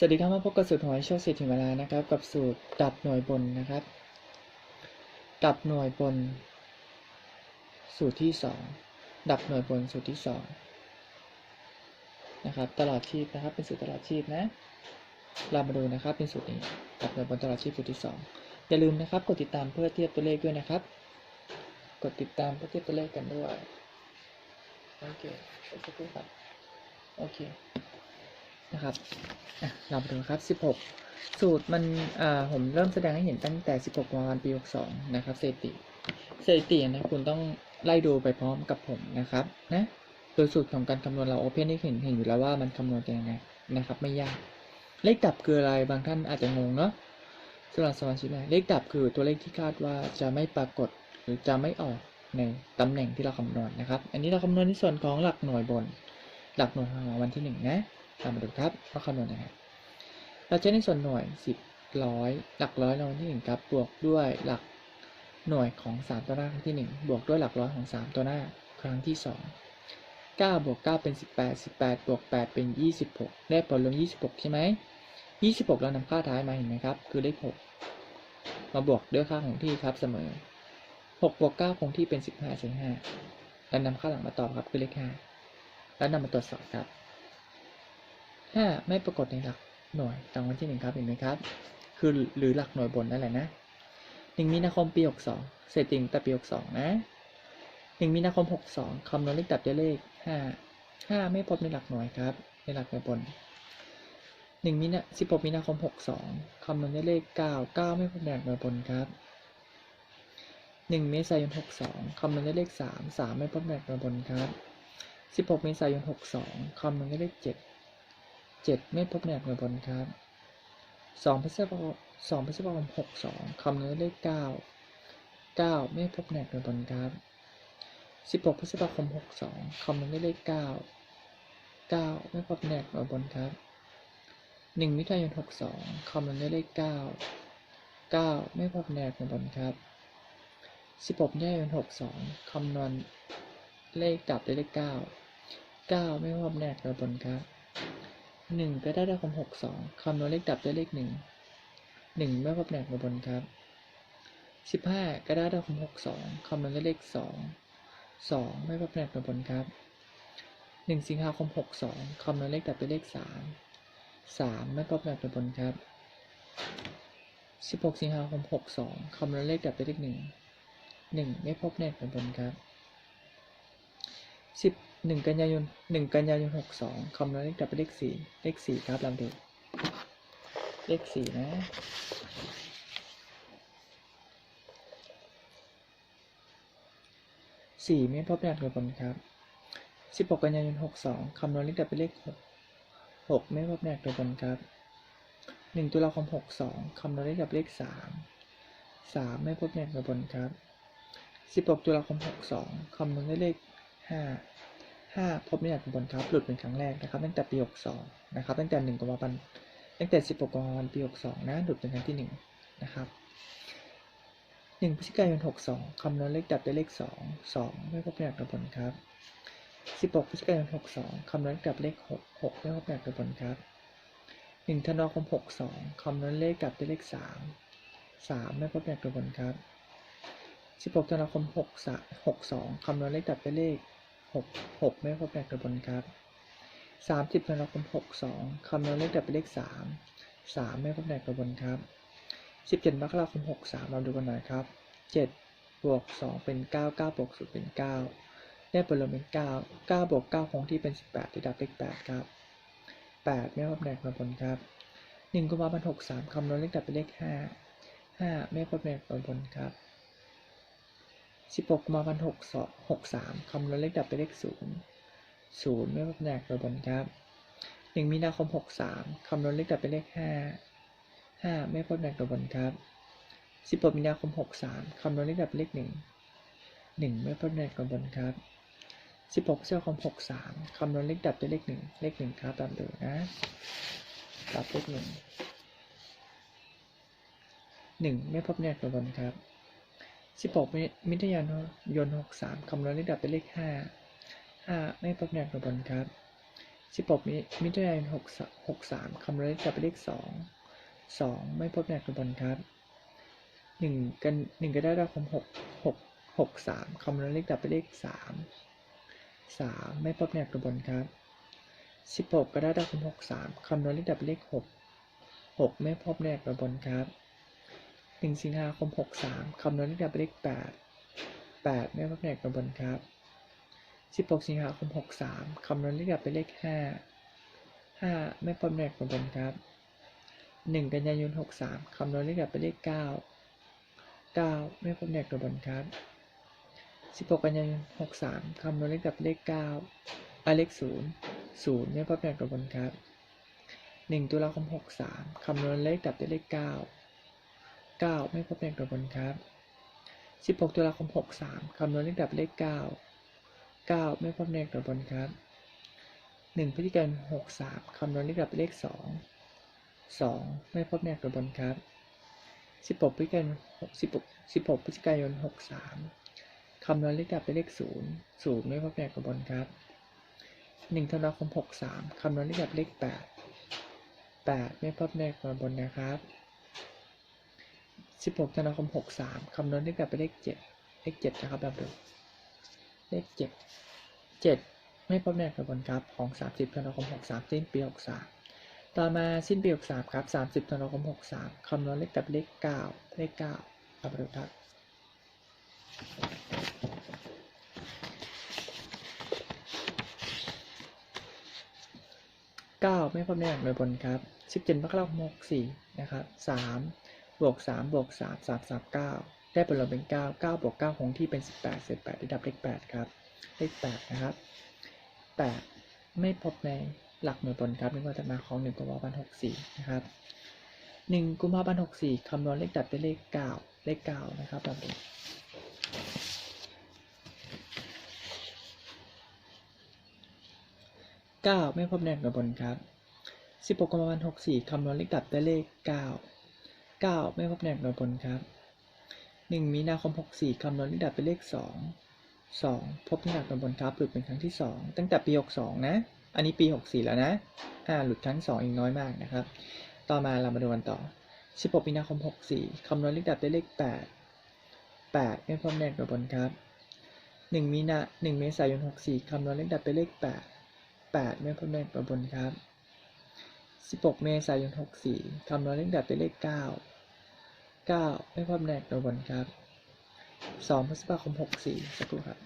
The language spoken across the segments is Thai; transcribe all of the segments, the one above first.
สวัสดีครับมาพบกับสูตรหวยโชคสิทธิเวลานะครับ กับสูตรดับหน่วยบนนะครับ ดับหน่วยบน สูตรที่สองดับหน่วยบนสูตรที่สองนะครับตลอดชีพนะครับเป็นสูตรตลอดชีพนะ เรามาดูนะครับเป็นสูตรนี้ดับหน่วยบนตลอดชีพสูตรที่สองอย่าลืมนะครับ กดติดตามเพื่อเทียบตัวเลขด้วยนะครับ กดติดตามเพื่อเทียบตัวเลขกันด้วยโอเคขอบคุณครับโอเค นะครับเรามาดูครับ 16 สูตรมันผมเริ่มแสดงให้เห็นตั้งแต่ 16กุมภาพันปี 62 นะครับสถิติสถิตินะคุณต้องไล่ดูไปพร้อมกับผมนะครับนะโดยสูตรของการคำนวณเราโอเพนให้เห็นเห็นอยู่แล้วว่ามันคำนวณกันยังไงนะครับ ไม่ยาก เลขดับคืออะไรบางท่านอาจจะงงเนาะสำหรับสมาชิกเลขดับคือตัวเลขที่คาดว่าจะไม่ปรากฏหรือจะไม่ออกในตำแหน่งที่เราคำนวณนะครับ อันนี้เราคำนวณในส่วนของหลักหน่วยบน หลักหน่วยของวันที่หนึ่งนะามมาดูครับว่าคำนวณยังไงเราใช้ในส่วนหน่วยสิบร้อยหลักร้อยรางวัลที่หนึ่งครับบวกด้วยหลักหน่วยของสามตัวหน้าครั้งที่หนึ่งบวกด้วยหลักร้อยของสามตัวหน้าครั้งที่สองเก้าบวกเก้าเป็นสิบแปดสิบแปดบวกแปดเป็นยี่สิบหกได้ผลรวมยี่สิบหกใช่ไหมยี่สิบหกเรานำค่าท้ายมาเห็นไหมครับ คือเลขหกมาบวกด้วยค่าของที่ครับเสมอหกบวกเก้าคงที่เป็นสิบห้าส่วนห้าแล้วนำค่าหลังมาตอบครับคือเลขห้าแล้วนำมาตรวจสอบครับ ห้าไม่ปรากฏในหลักหน่วยรางวัลที่หนึ่งครับเห็นไหมครับ คือหรือหลักหน่วยบนนั่นแหละนะหนึ่งมีนาคมปีหกสองเศษจริงแต่ปีหกสองนะหนึ่งมีนาคมหกสองคำนวณเลขดับด้วยเลขห้าห้าไม่พบในหลักหน่วยครับ ในหลักหน่วยบนหนึ่งมีนาสิบหกมีนาคมหกสองคำนวณด้วยเลขเก้าเก้าไม่พบในหลักหน่วยบนครับหนึ่งเมษายนหกสองคำนวณด้วยเลขสามสามไม่พบในหลักหน่วยบนครับสิบหกเมษายนหกสองคำนวณด้วยเลขเจ็ดเจ็ดไม่พบในหลักหน่วยบนครับสองพฤษภาคมสองพฤษภาคมหกสองคำนวณเลขเก้าเก้าไม่พบในหลักหน่วยบนครับสิบหกพฤษภาคมหกสองคำนวณเลขเก้าเก้าไม่พบในหลักหน่วยบนครับหนึ่งมิถุนายนหกสองคำนวณเลขเก้าเก้าไม่พบในหลักหน่วยบนครับสิบหกมิถุนายนหกสองคำนวณเลขดับด้วยเลขเก้าเก้าไม่พบในหลักหน่วยบนครับ หนึ่งก็ได้ด้คำหกสองคำนวณเลขดับด้วยเลขหนึ่งหนึ่งไม่พบแหนกมาบนครับสิบห้าก็ได้ด้คำหกสองคำนวณด้วยเลขสองสองไม่พบแหนกมาบนครับหนึ่งสิงหาคมหกสองคำนวณเลขดับด้วยเลขสามสามไม่พบแหนกมาบนครับสิบหกสิงหาคมหกสองคำนวณเลขดับด้วยเลขหนึ่งหนึ่งไม่พบแหนกมาบนครับสิบ หนึ่งกันยายนหนึ่งกันยายนหกสองคำนวณเลขดับเป็นเลขสี่เลขสี่ครับลำดูเลขสี่นะสี่ไม่พบในหลักหน่วยบนครับสิบหกกันยายนหกสองคำนวณเลขดับเป็นเลขหกหกไม่พบในหลักหน่วยบนครับหนึ่งตุลาคมหกสองคำนวณเลขดับเลขสามสามไม่พบในหลักหน่วยบนครับสิบหกตุลาคมหกสองคำนวณด้เลขห้า ห้าพบในอัตราบนครับหลุดเป็นครั้งแรกนะครับ ตั้งแต่ปีหกสองนะครับ ตั้งแต่หนึ่งกุมภาพันธ์ตั้งแต่สิบหกกุมภาพันธ์ปีหกสองนะหลุดเป็นครั้งที่หนึ่งนะครับหนึ่งพฤศจิกายนหกสองคำนวณเลขดับด้เลขสองสองไม่พบในอัตราบนครับสิบหกพฤศจิกายนหกสองคำนวณเลขดับเลขหกหกไม่พบในอัตราบนครับหนึ่งธันวาคมหกสองคำนวณเลขดับด้เลขสามสามไม่พบในอัตราบนครับ 16ธันวาคม 6 3 6 2 คำนวณเลขดับเป็นเลข 6 6 ไม่พบแปดกระบวนครับ30ธันวาคม6 2คำนวณเลขดับเป็นเลข 3 3 ไม่พบแปดกระบวนครับ17มกราคม6 3เราดูกันหน่อยครับ 7 บวก 2 เป็น 9 9 บวก 0 เป็น 9 ได้ผลรวมเป็น 9 9 บวก 9 คงที่เป็น 18ที่ดับเลข 8 ครับ 8 ไม่พบแปดกระบวนครับ1กุมภาพันธ์63คำนวณเลขดับเป็นเลข 5 5 ไม่พบแปดกระบวนครับ สิบหกกุมภาพันธ์หกสองหกสามคำนวณเลขดับเป็นเลขศูนย์ศูนย์ไม่พบแนกระบนครับหนึ่งมีนาคมหกสามคำนวณเลขดับเป็นเลขห้าห้าไม่พบแนกระบนครับสิบหกมีนาคมหกสามคำนวณเลขดับเป็นเลขหนึ่งหนึ่งไม่พบแนกระบนครับสิบหกพฤษภาคมหกสามคำนวณเลขดับเป็นเลขหนึ่งเลขหนึ่งครับตามเดิมนะดับเลขหนึ่งหนึ่งไม่พบแนกระบนครับ 16มิถุนายน63คำนวณเลขดับเป็นเลข 5 5 ไม่พบแนวกระบวนครับ 16มิถุนายน63คำนวณเลขดับเป็นเลข 2 2 ไม่พบแนวกระบวนครับ 1 กัน1กรกฎาคม6 6 63คำนวณเลขดับเป็นเลข 3 3 ไม่พบแนวกระบวนครับ 16กรกฎาคม63คำนวณเลขดับเป็นเลข 6 6 ไม่พบแนวกระบวนครับ หนึ่งสิงหาคมหกสามคำนวณเลขดับเป็นเลขแปดแปดไม่พบแนกระบวนครับสิบหกสิงหาคมหกสามคำนวณเลขดับเป็นเลขห้าห้าไม่พบแนกระบวนครับหนึ่งกันยายนหกสามคำนวณเลขดับเป็นเลขเก้าเก้าไม่พบแนกระบวนครับสิบหกกันยายนหกสามคำนวณเลขดับเป็นเลขเก้าอเลขศูนย์ศูนย์ไม่พบแนกระบวนครับหนึ่งตุลาคมหกสามคำนวณเลขดับเป็นเลขเก้า 9 ไม่พบแนวกระบนครับ 16 ตุลาคม 63 คำนวณเลขดับเลข 9 9 ไม่พบแนวกระบนครับ 1 พฤศจิกายน 63 คำนวณเลขดับเลข 2 2 ไม่พบแนวกระบนครับ 16 พฤศจิกายน16 16 พฤศจิกายน 63 คำนวณเลขดับเป็นเลข 0 0 ไม่พบแนวกระบนครับ 1 ธันวาคม 63 คำนวณเลขดับเลข 8 8 ไม่พบแนวกระบนนะครับ 16ธันวาคม 63 คำนวณเลขกลับไปเลข 7 เลข 7 นะครับแบบเดิมเลข 7 7 ไม่พบแนวกระบวนครับของ 30ธันวาคม 63 สิ้นปี 63 ต่อมาสิ้นปี 63 ครับ 30ธันวาคม 63 คำนวณเลขกลับเลข 9 เลข9ครับเดิมครับ9ไม่พบแนวกระบวนครับ17มกราคม64 นะครับ 3 บวกสามบวกสามสามสามเก้าได้ผลลัพธ์เป็นเก้าเก้าบวกเก้าคงที่เป็นสิบแปดเศษแปดได้ดับเลขแปดครับ เลขแปดนะครับแปดไม่พบในหลักหน่วยบนครับไม่ว่าจะมาของหนึ่งกุมภาพันธ์หกสี่นะครับหนึ่งกุมภาพันธ์หกสี่คำนวณเลขดับเป็นเลขเก้าเลขเก้านะครับแบบนี้เก้าไม่พบในหน่วยบนครับสิบกุมภาพันธ์หกสี่คำนวณเลขดับได้เลขเก้าเก้าไม่พบแนวกระบนครับหนึ่งมีนาคมหกสี่คำนวณเลขดับเป็นเลขสองสองพบแนวกระบนครับหลุดเป็นครั้งที่สองตั้งแต่ปีหกสองนะ อันนี้ปีหกสี่แล้วนะ อ่า หลุดครั้งสองอีกน้อยมากนะครับ ต่อมาเรามาดูกันต่อสิบหกมีนาคมหกสี่คำนวณเลขดับได้เลขแปดแปดไม่พบแนวกระบนครับหนึ่งมีนาหนึ่งเมษายนหกสี่คำนวณเลขดับเป็นเลขแปดแปดไม่พบแนวกระบนครับ 16 เมษายน 64 คำนวณเลขดับเป็นเลข 9 9 ไม่พบแนกระบนครับ 2 พฤษภาคม 64 สักครู่ครับ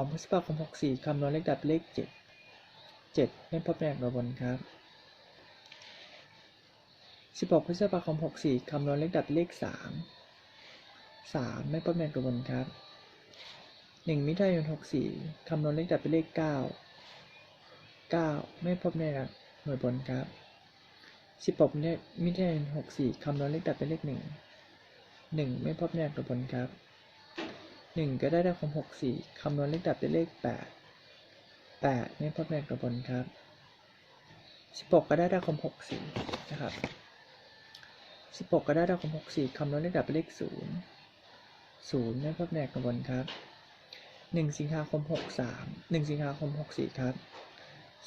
2 พฤษภาคม 64 คำนวณเลขดับเป็นเลข 7 7 ไม่พบแนกระบนครับ 16 พฤษภาคม 64 คำนวณเลขดับเป็นเลข 3 3 ไม่พบแนกระบวนครับ 1 มิถุนายน 64 คำนวณเลขดับเป็นเลข 9 9 ไม่พบในหลักหน่วยบนครับ16มิถุนายน64คำนวณเลขดับเป็นเลข1หนึ่งไม่พบแนวตัวบนครับหนึ่งก็ได้ได้คมหกสี่คำนวณเลขดับได้เลขแปดแปดไม่พบแนวตัวบนครับสิบหกก็ได้ได้คมหกสี่นะครับสิบหกก็ได้ได้คมหกสี่คำนวณเลขดับเป็นเลขศูนย์ศูนย์ไม่พบแนวตัวบนครับหนึ่งสิงหาคมหกสามหนึ่งสิงหาคมหกสี่ครับ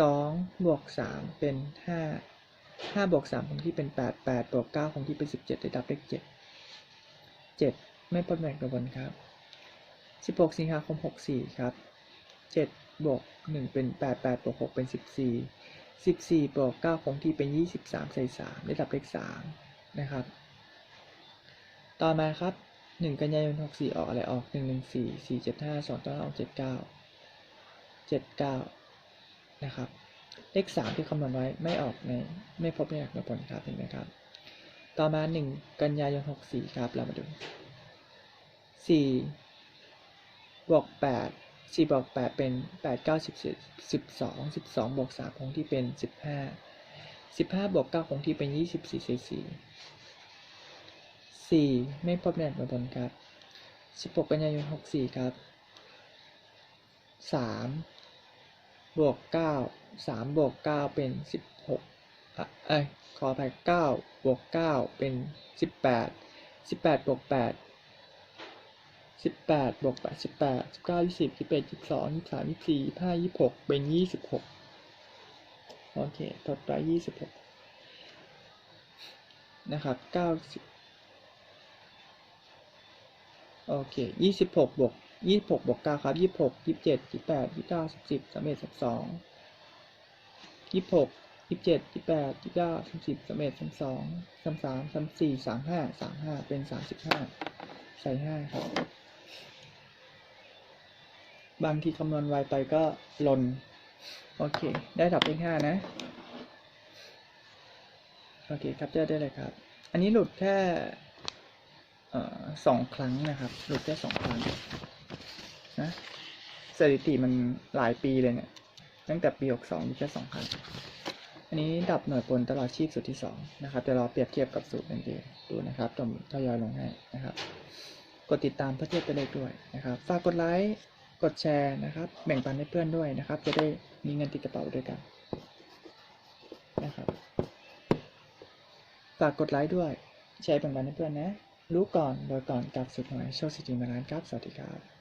สองบวกสามเป็นห้าห้าบวกสามคงที่เป็นแปดแปดบวกเก้าคงที่เป็นสิบเจ็ดได้ดับเลขเจ็ดเจ็ดไม่ปนแบ่งตัวบนครับสิบหกสิงหาคมหกสี่ครับเจ็ดบวกหนึ่งเป็นแปดแปดบวกหกเป็นสิบสี่สิบสี่บวกเก้าคงที่เป็นยี่สิบสามใส่สามได้ดับเลขสามนะครับ ต่อมาครับหนึ่งกันยายนหกสี่ออกอะไรออกหนึ่งหนึ่งสี่สี่เจ็ดห้าสองต้ นออกเจ็ดเก้าเจ็ดเก้านะครับ เลขสามที่คำนวณไว้ไม่ออกในไม่พบในหลักผลครับเห็นไหมครับ ต่อมาหนึ่งกันยายนหกสี่ครับ เรามาดูสี่บวกแปดสี่บวกแปดเป็นแปดเก้าสิบสิบสองสิบสองบวกสามคงที่เป็นสิบห้าสิบห้าบวกเก้าคงที่เป็นยี่สิบสี่สี่สี่ไม่พบในหลักผลครับสิบหกกันยายนหกสี่ครับสาม บวกเก้าสามบวกเก้าเป็นสิบหกอะเอ้ยขออภัยเก้าบวกเก้าเป็นสิบแปดสิบแปดบวกแปดสิบแปดบวกแปดสิบแปดสิบเก้ายี่สิบสิบเอ็ดยี่สิบสองยี่สามยี่สี่ห้ายี่สิบหกเป็นยี่สิบหกโอเคทดไปยี่สิบหกนะครับเก้าสิบโอเคยี่สิบหกบวก ยี่สิบหกบวกเก้าครับยี่สิบหกยี่สิบเจ็ดยี่สิบแปดยี่สิบเก้าสิบสิบสามเอ็ดสิบสองยี่สิบหกยี่สิบเจ็ดยี่สิบแปดยี่สิบเก้าสามสิบสามเอ็ดสามสองสามสามสามสี่สามห้าสามห้าเป็นสามสิบห้าใส่ห้าครับ บางทีคำนวณไวไปก็หล่นโอเค ได้ดับเลขห้านะ โอเคครับจอได้เลยครับ อันนี้หลุดแค่สองครั้งนะครับ หลุดแค่สองครั้ง นะสถิติมันหลายปีเลยเนี่ย ตั้งแต่ปีหกสองมีแค่สองครั้ง อันนี้ดับหน่วยปนตลอดชีพสูตรที่สองนะครับเดี๋ยวเราเปรียบเทียบกับสูตรอื่นๆดูนะครับตทยอยลงให้นะครับ กดติดตามเพื่อเทียบตัวเลขด้วยนะครับ ฝากกดไลค์ กดแชร์นะครับ แบ่งปันให้เพื่อนด้วยนะครับ จะได้มีเงินติดกระเป๋าด้วยกันนะครับฝากกดไลค์ด้วยแชร์แบ่งปันให้เพื่อนนะ รู้ก่อนโดยก่อนกับสุดหน่วยโชคสิทธิมาลานครับ สวัสดีครับ